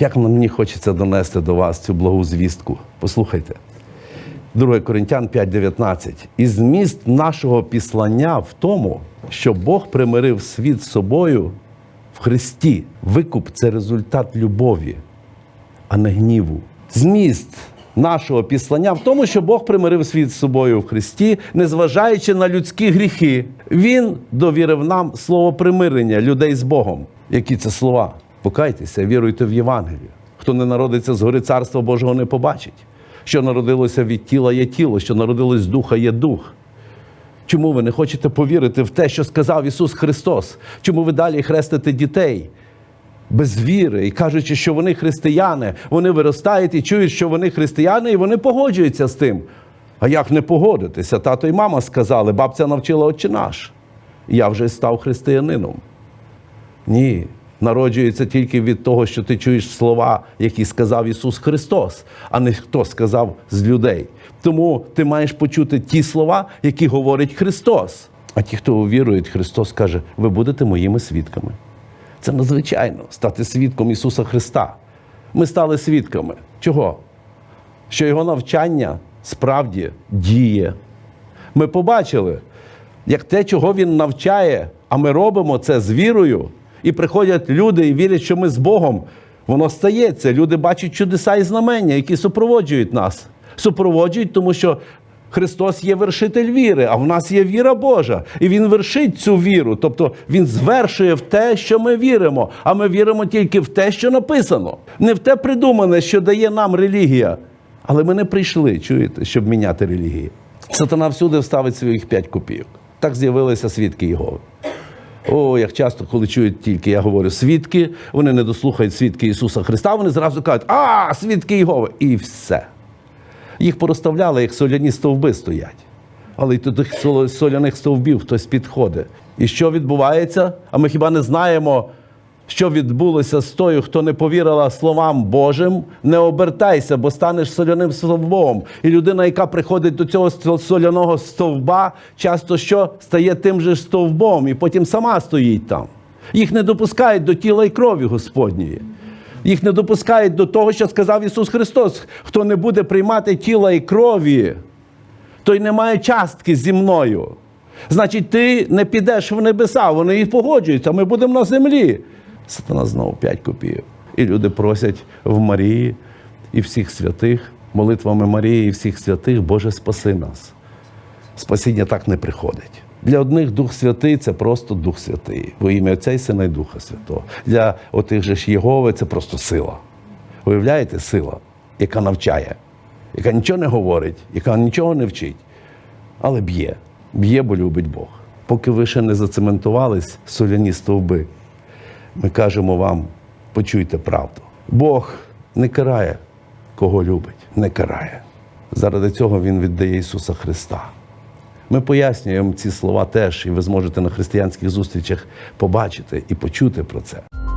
Як мені хочеться донести до вас цю благу звістку? Послухайте. 2 Коринтян 5:19. І зміст нашого післання в тому, що Бог примирив світ з собою в Христі. Викуп це результат любові, а не гніву. Зміст нашого післання в тому, що Бог примирив світ з собою в Христі, незважаючи на людські гріхи. Він довірив нам слово примирення людей з Богом. Які це слова? Покайтеся, віруйте в Євангелію. Хто не народиться згори царства Божого не побачить. Що народилося від тіла є тіло, що народилось з духа є дух. Чому ви не хочете повірити в те, що сказав Ісус Христос? Чому ви далі хрестите дітей? Без віри і кажучи, що вони християни, вони виростають і чують, що вони християни, і вони погоджуються з тим. А як не погодитися? Тато і мама сказали, бабця навчила отче наш. Я вже став християнином. Ні, народжується тільки від того, що ти чуєш слова, які сказав Ісус Христос, а не хто сказав з людей. Тому ти маєш почути ті слова, які говорить Христос. А ті, хто увірують, Христос каже: ви будете моїми свідками. Це надзвичайно стати свідком Ісуса Христа. Ми стали свідками. Чого? Що Його навчання справді діє. Ми побачили, як те, чого Він навчає, а ми робимо це з вірою, і приходять люди і вірять, що ми з Богом. Воно стається. Люди бачать чудеса і знамення, які супроводжують нас. Супроводжують, тому що Христос є вершитель віри, а в нас є віра Божа. І Він вершить цю віру. Тобто Він звершує в те, що ми віримо. А ми віримо тільки в те, що написано. Не в те придумане, що дає нам релігія. Але ми не прийшли, чуєте, щоб міняти релігії. Сатана всюди вставить своїх п'ять копійок. Так з'явилися свідки Єгови. О, як часто, коли чують тільки, я говорю, свідки, вони не дослухають свідки Ісуса Христа, вони зразу кажуть, а, свідки Єгови, і все. Їх порозставляли, як соляні стовби стоять. Але й до тих соляних стовбів хтось підходить. І що відбувається? А ми хіба не знаємо, що відбулося з тою, хто не повірила словам Божим? Не обертайся, бо станеш соляним стовбом. І людина, яка приходить до цього соляного стовба, часто що стає тим же стовбом, і потім сама стоїть там. Їх не допускають до тіла і крові Господньої. Їх не допускають до того, що сказав Ісус Христос. Хто не буде приймати тіла і крові, той не має частки зі мною. Значить, ти не підеш в небеса, вони і погоджуються, ми будемо на землі. Сатана знову 5 копійок. І люди просять в Марії і всіх святих, молитвами Марії і всіх святих, Боже, спаси нас. Спасіння так не приходить. Для одних Дух Святий це просто Дух Святий, во ім'я Отця і Сина і Духа Святого. Для отих же ж Єгови це просто сила. Уявляєте, сила, яка навчає, яка нічого не говорить, яка нічого не вчить, але б'є. Б'є, бо любить Бог. Поки ви ще не зацементувались, соляні стовби, ми кажемо вам, почуйте правду. Бог не карає, кого любить, не карає. Заради цього Він віддає Ісуса Христа. Ми пояснюємо ці слова теж, і ви зможете на християнських зустрічах побачити і почути про це.